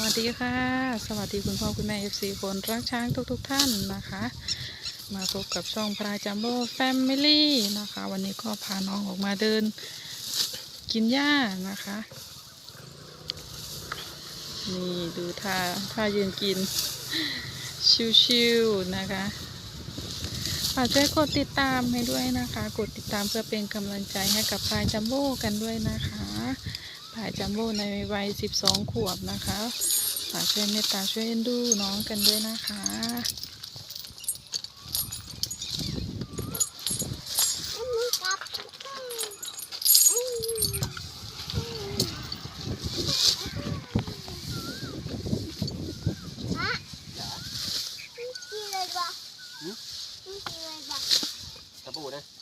สดีค่ะ สวัสดีคุณพ่อคุณแม่เอฟซีคนรักช้างทุกๆทท่านนะคะ มาพบกับช่องพราจัมโบ้แฟมิลี่นะคะ วันนี้ก็พาน้องออกมาเดิน กินหญ้านะคะนี่ดูท่าท่ายืนกิน ชิวๆนะคะฝากช่วยกดติดตามให้ด้วยนะคะ กดติดตามเพื่อเป็นกำลังใจให้กับพายจัมโบ้กันด้วยนะคะ ผายจัมโบ้ในวัยสิบสองขวบนะคะฝากช่วยเมตตาช่วยเอ็นดูน้องกันด้วยนะคะ Tá bom, né?